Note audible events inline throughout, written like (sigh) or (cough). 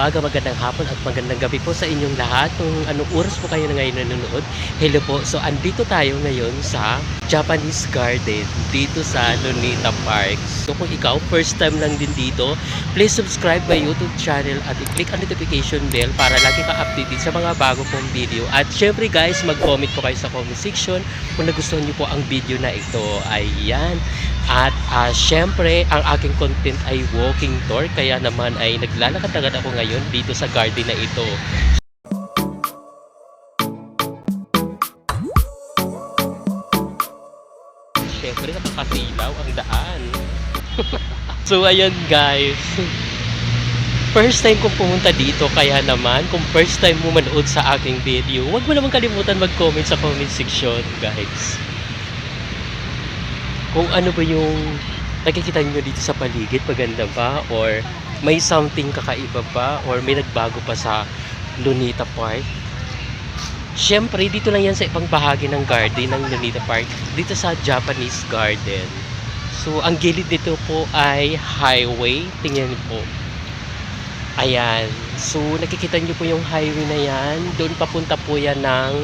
umaga, magandang hapon at magandang gabi po sa inyong lahat. Kung anong oras po kayo na ngayon nanonood. Hello po. So, andito tayo ngayon sa Japanese Garden dito sa Lunita Park. So, kung ikaw first time lang din dito, please subscribe my YouTube channel at i-click ang notification bell para lagi ka updated sa mga bago kong video. At syempre guys, mag-comment po kayo sa comment section kung nagustuhan niyo po ang video na ito. Ayan. At ah, syempre, ang aking content ay walking tour. Kaya naman ay naglalakad agad ako ngayon dito sa garden na ito. Syempre, nakakasilaw ang daan. (laughs) so, ayan guys. First time kong pumunta dito, kaya naman, kung first time mo manood sa aking video, huwag mo naman kalimutan mag-comment sa comment section, guys. Kung ano ba yung nakikita niyo dito sa paligid, maganda ba? Or may something kakaiba pa? Or may nagbago pa sa Lunita Park? Siyempre, dito lang yan sa ibang bahagi ng garden ng Lunita Park. Dito sa Japanese Garden. So, ang gilid dito po ay highway. Tingnan niyo po. Ayan. So, nakikita niyo po yung highway na yan. Doon papunta po yan ng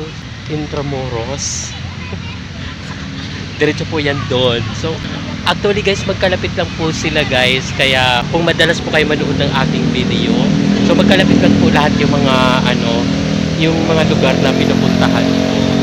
Intramuros. Diretso po yan doon. So, actually guys, magkalapit lang po sila guys. Kaya, kung madalas po kayo manood ng ating video, so magkalapit lang po lahat yung mga, ano, yung mga lugar na pinupuntahan ko.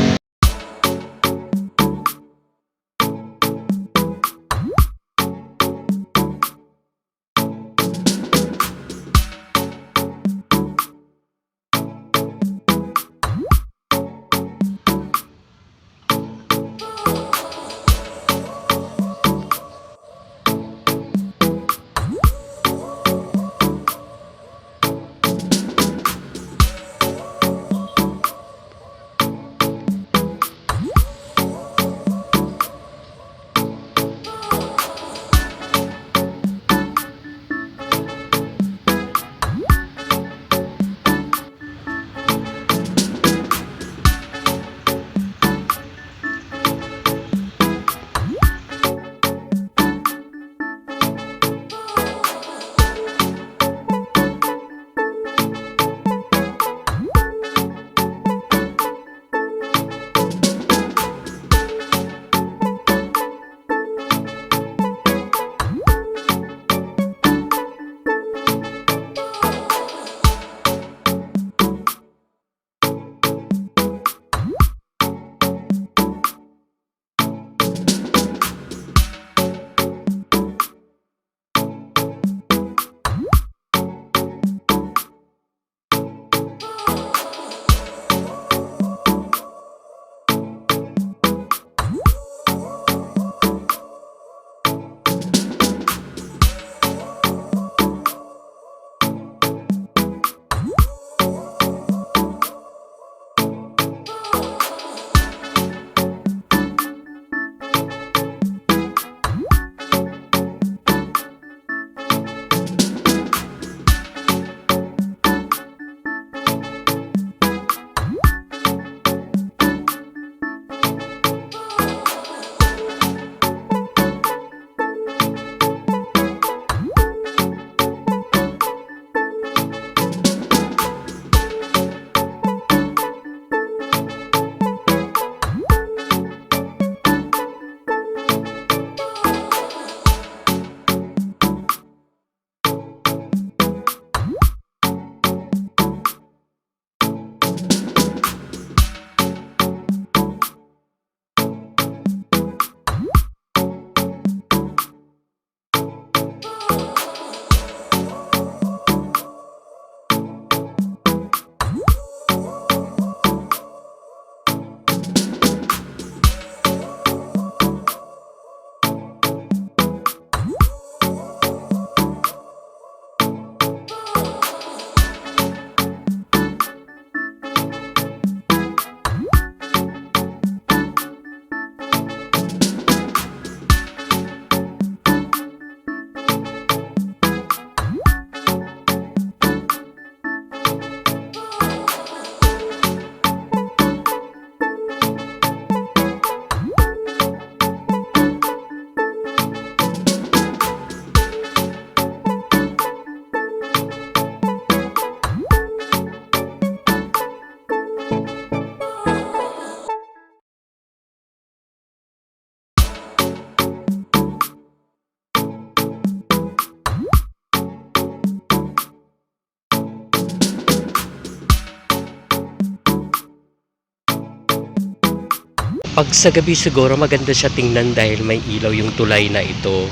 Pag sa gabi siguro maganda siya tingnan dahil may ilaw yung tulay na ito.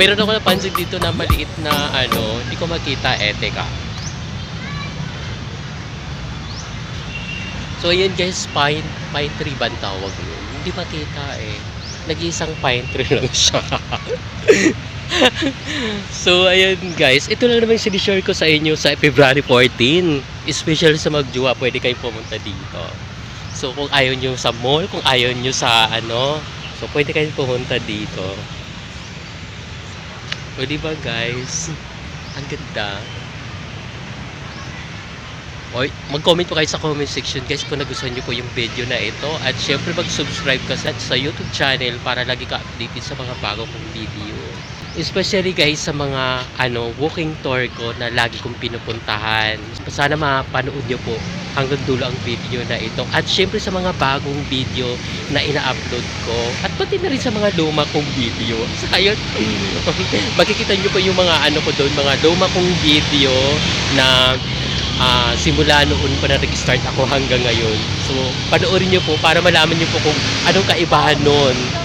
Meron ako napansin dito na maliit na ano, hindi ko makita eh, teka. So ayan guys, pine, pine tree ba ang tawag yun? Hindi makita eh. Nag-iisang pine (laughs) lang siya. so ayan guys, ito lang naman sinishare ko sa inyo sa February 14. Especially sa magjuwa, pwede kayong pumunta dito. So kung ayaw nyo sa mall, kung ayaw nyo sa ano, so pwede kayong pumunta dito. O di ba guys? Ang ganda. O, mag-comment po kayo sa comment section guys kung nagustuhan nyo po yung video na ito. At syempre mag-subscribe ka sa, YouTube channel para lagi ka updated sa mga bago kong video. Especially guys sa mga ano walking tour ko na lagi kong pinupuntahan. Sana mapanood nyo po hanggang dulo ang video na ito. At syempre sa mga bagong video na ina-upload ko. At pati na rin sa mga luma kong video. Sa yun, (laughs) makikita nyo po yung mga ano ko doon, mga luma kong video na ah, simula noon pa na nag-start ako hanggang ngayon. So, panoorin nyo po para malaman nyo po kung anong kaibahan noon.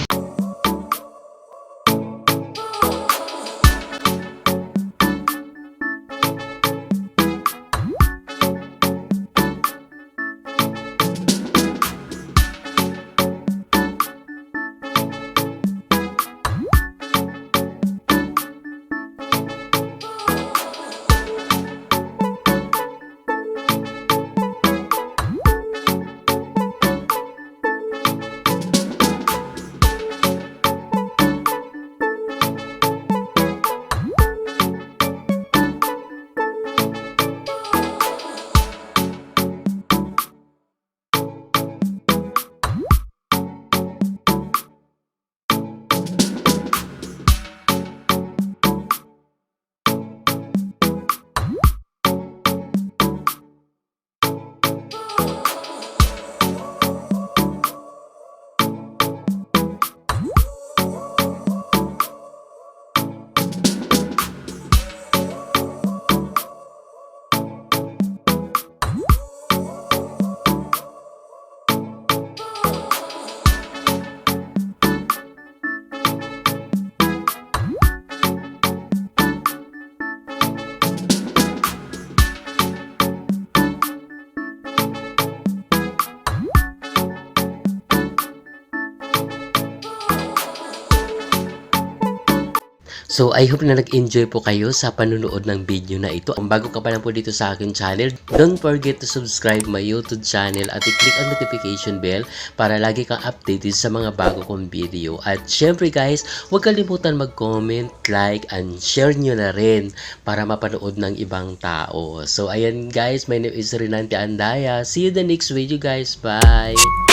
So, I hope na nag-enjoy po kayo sa panunood ng video na ito. Kung bago ka pa lang po dito sa akin channel, don't forget to subscribe my YouTube channel at i-click ang notification bell para lagi kang updated sa mga bago kong video. At syempre guys, huwag kalimutan mag-comment, like, and share nyo na rin para mapanood ng ibang tao. So, ayan guys, my name is Renante Andaya. See you the next video guys. Bye!